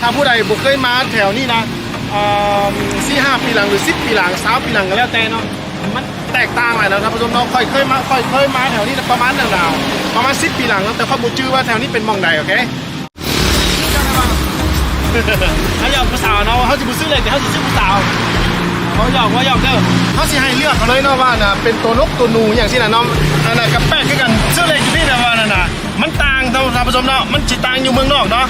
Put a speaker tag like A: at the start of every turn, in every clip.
A: ถ้าผู้ใดบุเคยมาแถวนี้นะสี่ห้าปีหลังหรือสิบปีหลังสามปีหลังก็แล้วแต่เนาะมันแตกต่างไปนะท่านผู้ชมเนาะค่อยเคยมาค่อยเคยมาแถวนี้ประมาณหนึ่งดาวประมาณสิบปีหลังแล้วแต่ข้อมูลชื่อว่าแถวนี้เป็นมองใดโอเคเขาหยอกผู้สาวเนาะเขาจะบุซื้อเลยแต่เขาจะซื้อผู้สาวเขาหยอกว่าหยอกเด้อเขาสิให้เลือกเขาเลยเนาะว่าน่ะเป็นตัวนกตัวนูอย่างที่น่ะเนาะอันน่ะกับแป้งคือกันซื้อเลยอยู่นี่นะว่านั่นน่ะมันต่างท่านผู้ชมเนาะมันจิต่างอยู่เมืองนอกเนาะ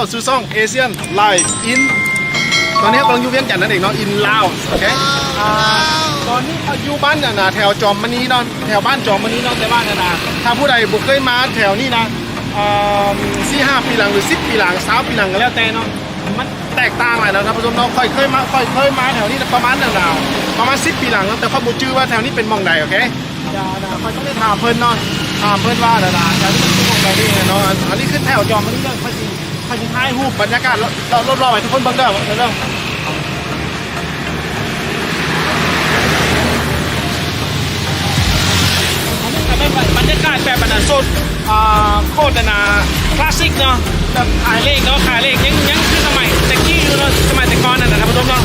A: เข้าสู่ช่องเอเชียนไลฟ์อินตอนนี้กำลังอยู่เวียงจันทน์นั่นเองเนาะอินลาวโอเคตอนนี้อยู่บ้านน่ะนะแถวจอมมณีเนาะแถวบ้านจอมมณีเนาะแต่บ้านน่ะนะถ้าผู้ใดบุกเคยมาแถวนี้นะสี่ห้าปีหลังหรือสิบปีหลังสามปีหลังก็แล้วแต่เนาะมันแตกต่างไปนะท่านผู้ชมเนาะค่อยเคยมาค่อยเคยมาแถวนี้ประมาณหนึ่งดาวประมาณสิบปีหลังแล้วแต่ข้อมูลชื่อว่าแถวนี้เป็นมองใดโอเคอย่านะค่อยต้องได้ถามเพิ่นเนาะถามเพิ่นว่าน่ะนะแถวนี้เป็นมองใดนี่เนาะอันนี้ขึ้นแถวจอมมณีเรื่องภาษี พายุท้ายหูบรรยากาศเรารอบๆให้ทุกคนเบิ่งเด้อเด้ออันนี้ก็เป็นบรรยากาศแบบบรรดาสดอ่าโคตรนาคลาสสิกเนาะแบบขายเลขเนาะขายเลขยังยังคือสมัยแต่กี้อยู่เนาะสมัยแต่ก่อนนั่นนะท่านผู้ชมเนาะ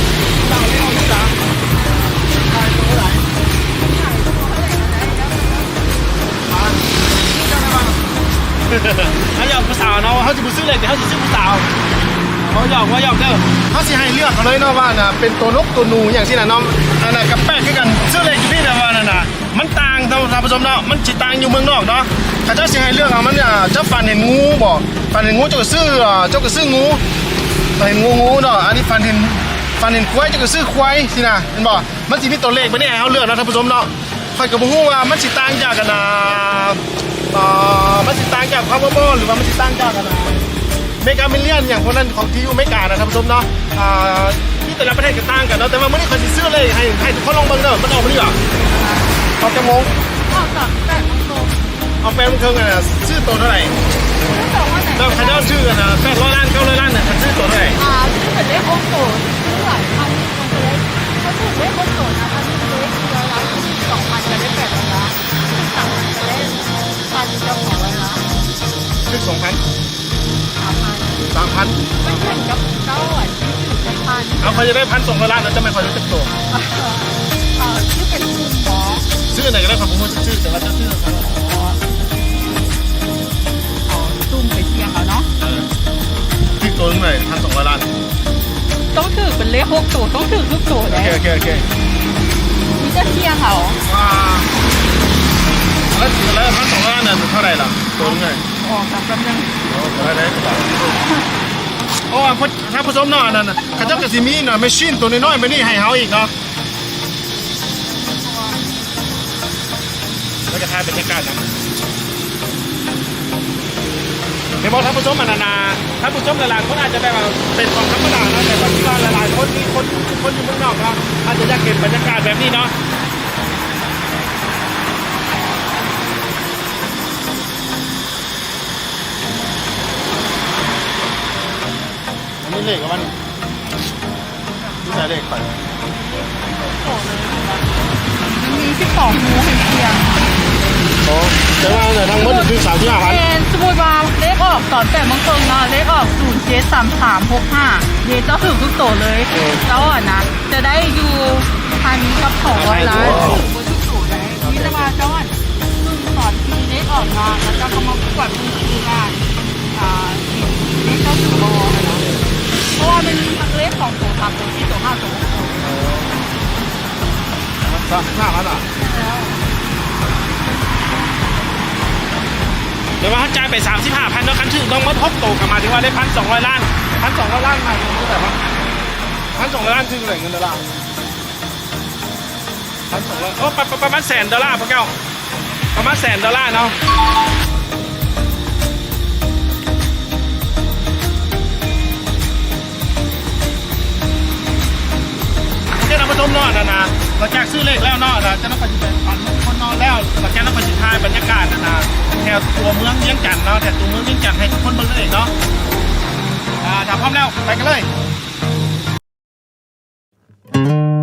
A: เขาหยอกผู้สาวเนาะเขาจะบุซื้อเลยแต่เขาจะซื้อผู้สาวเขาหยอกว่าหยอกเด้อเขาสิให้เลือกเขาเลยเนาะว่าน่ะเป็นตัวนกตัวหนูอย่างที่น่ะเน้องอันน่ะกับแป้งคือกันซื้อเลยอยู่นี่นะว่านั่นน่ะมันต่างท่านผู้ชมเนาะมันจิต่างอยู่เมืองนอกเนาะเขาเจ้าสิให้เลือกเอามันอะเจ้าฟันเห็นงูบ่ฟันเห็นงูเจ้าก็ซื้อเจ้าก็ซื้องูเห็นงูงูเนาะอันนี้ฟันเห็นฟันเห็นควายเจ้าก็ซื้อควายสินะเห็นบ่มันสิมีตัวเลขไปเนี่ยเขาเลือกนะท่านผู้ชมเนาะค่อยก็บ่ฮู้ว่ามันสิต่างจากกันนะ อ่ามันสิต่างจากคาร์บอนหรือว่ามันสิต่างจากกันนะเมกามิเลียนอย่างพวกนั้นของที่อยู่อเมริกานะท่านผู้ชมเนาะอ่าที่แต่ละประเทศก็ต่างกันเนาะแต่ว่ามื่อนี้เขาสิซื้อเลยให้ให้ทุกคนลองเบิ่งเด้อมันออกมาดีกว่าออกจะโมง
B: ออกจากแปดโมงตรง
A: เอาแปดโมงครึ่งอะนะซื้อตัวเท่าไหร่
B: รู้สึกว่าไหน
A: แล้วเขาเจ้าชื่อกันนะแปดร้อยล้านเก้าร้อยล้านเนี่ยเขาซื้อตัวเท่าไหร่
B: อ่าที่เป็นเลขโอ้โหซื้อหลายพันคนเลยเขาถูกเลขโอ้โหนะคะที่เลขเดียวละสองพัน สอ
A: งพัน
B: สามพัน
A: สามพัน
B: ไม่เหมือนกับเจ้าอะที่อยู่ในพัน
A: เอาเขาจะได้พันสองร้อยล้านแล้วจะไม่ค่อยรู้จักตัว
B: เอ่อที่เป็นกลุ่มหมอ
A: ซื้อไหนก็ได้ครับผมว่าชื่อแต่ว่าเจ้าชื่อเขา
B: เอาซุ่มไปเชียงเอาเนาะ
A: เออซื้อตัวนึงเลยพันสองร้อยล้าน
B: ต้องถือเป็นเลขหกตัวต้องถือทุกตัว
A: โอ
B: เลย
A: เคโอเคโอเค
B: นี่จะเชียงเขา
A: ว้าแล้วแล้วพันสองร้อยล้านเนี่ยเท่าไหร่ล่ะตัวนึงเลย
B: ออกจากกำลัง
A: โอ้ได้ได้โอ้พถ้าผสมเนาอันนั่นน่ะขาเจ้ากระสิมีเนาะแมชชีนตัวน้อยๆไปนี่ให้เฮาอีกเนาะแล้วก็ทายบรรยากาศนะเห็นบอกท่านผู้ชมอันานาท่านผู้ชมหลายๆคนอาจจะแบบว่าเป็นของธรรมดานะแต่ว่าที่ว่าหลายๆคนที่คนคนอยู่เมืองนอกเนาะอาจจะอยากเห็นบรรยากาศแบบนี้เนาะ อันนี้เลขกับมันนี่ใช่เลขไป
B: มันมีสิบสองหมูเห็นเชียง
A: โอ้แต่ว่าเนี่ยทั้งหมดคือสามที่ห้าพัน
B: เป็นสมมติว่าเลขออกตอนแต่บางคนเนาะเลขออกศูนย์เจ็ดสามสามหกห้าเดี๋ยวจะถึงทุกโตเลยแล้วอะนะ จะได้อยู่พันกับสองร้อยล้านบนทุกโตเลยนี่จะมาจ้อน สามห้า
A: พันอะเดี๋ยวว่าเขาจ่ายไปสามสิบห้าพันแล้วคันถึงต้องมาทบโตกลับมาถึงว่าได้พันสองร้อยล้านพันสองร้อยล้านมาถึงเท่าไหร่วะพันสองร้อยล้านคือเท่าไหร่เงินดอลลาร์พันสองร้อยโอ้ประประมาณแสนดอลลาร์พวกเก้าประมาณแสนดอลลาร์เนาะ หลังจากซื้อเลขแล้วนาะนะจะต้องปสิไปปันคนนอนแล้วหลังจากนั้นไปสิทายบรรยากาศนะนะแถวตัวเมืองเวียงจันทน์เนาะแถวตัวเมืองเวียงจันทน์ให้ทุกคนเบิ่งเลยเนาะอ่าถ้าพร้อมแล้วไปกันเลย
C: แ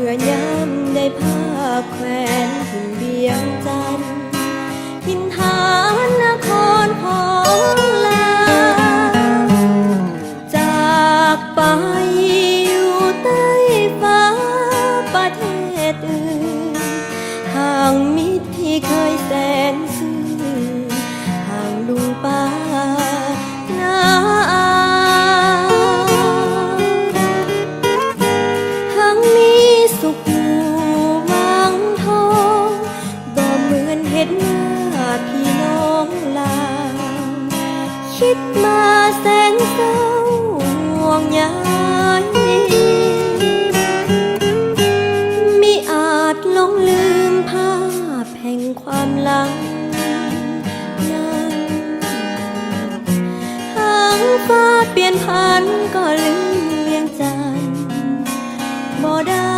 C: เมื่อยามได้ภาพแขวนถึงเบียงจันทินฐานนครของลา จากไปอยู่ใต้ฟ้าประเทศอื่นห่างมิตรที่เคยแสน คิดมาแสนเศร้าห่วงใยมิอาจลงลืมภาพแห่งความหลังนั้นทางฟ้าเปลี่ยนพันก็ลืมเวียงจันบ่ได้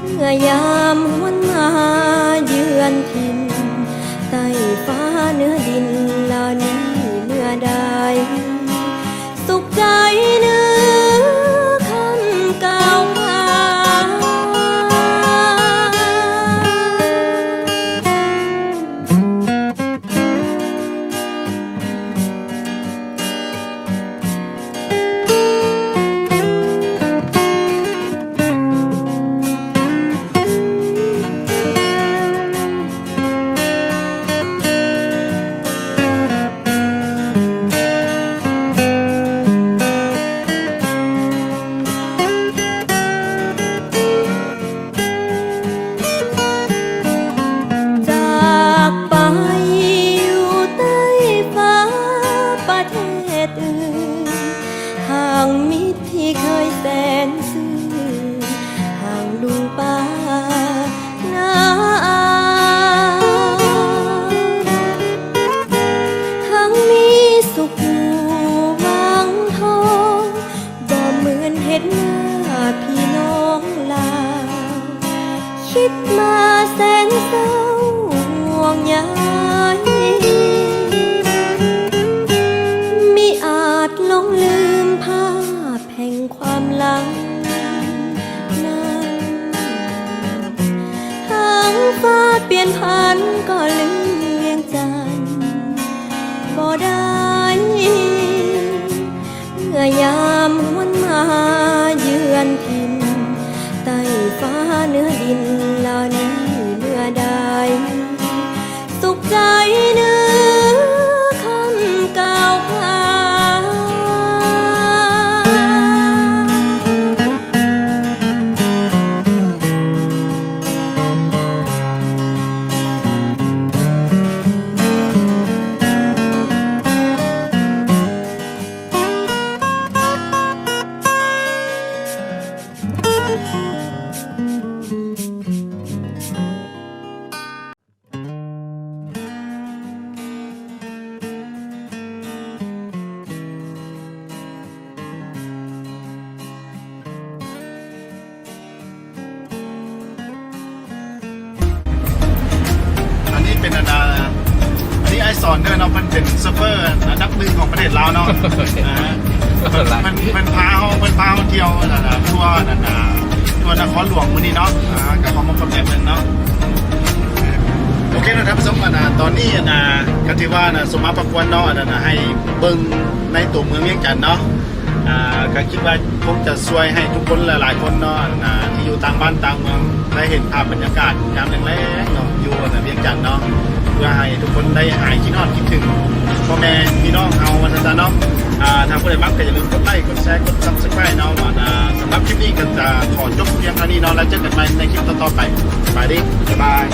C: เมื่อยามหวนมาเยือนถิ่นใต้ฟ้าเนื้อดิน มิตรที่เคยแสนซื่อห่างลุงป้านาทั้งมีสุขอยู่วังทองบ่เหมือนเห็นหน้าพี่น้องลา คิดมาแสนเศร้าห่วงใย งนั้นทางฟ้าเปลี่ยนพันก็ลืมเวียงจันทน์บ่ได้เมื่อยามหวนมาเยือนถิ่นใต้ฟ้าเนื้อดินเหล่านี้ เด้อ
A: เนาะมันเป็นเซิร์ฟเวอร์อันดับหนึ่งของประเทศลาวเนาะอ่ามันมันพาเฮามันพาเฮาเที่ยวนั่นะทั่วนั่นะทั่วนครหลวงมื้อนี้เนาะอ่ากับของมาคอนแทคนึงเนาะโอเคนะท่านผู้ชมอะนะตอนนี้อะนะก็ที่ว่านะสมมาประกวดเนาะอะนะให้เบิ่งในตัวเมืองเวียงจันทน์เนาะอ่าก็คิดว่าคงจะช่วยให้ทุกคนหลายๆคนเนาะอะที่อยู่ต่างบ้านต่างเมืองได้เห็นภาพบรรยากาศยามแรงๆเนาะอยู่ในเวียงจันทน์เนาะ พื่อให้ทุกคนได้หายคิดนอดคิดถึงพ่อแม่พี่น้องเอาวันจันทร์เนาะอ่าทางผู้ใดมักก็อย่าลืมกดไลค์กดแชร์กดซับสไครต์เนาะว่อ่าสำหรับคลิปนี้ก็จะขอจบเพียงเท่านี้เนาะแล้วเจอกันใหม่ในคลิปต่อๆไปบายดีบ๊ายบาย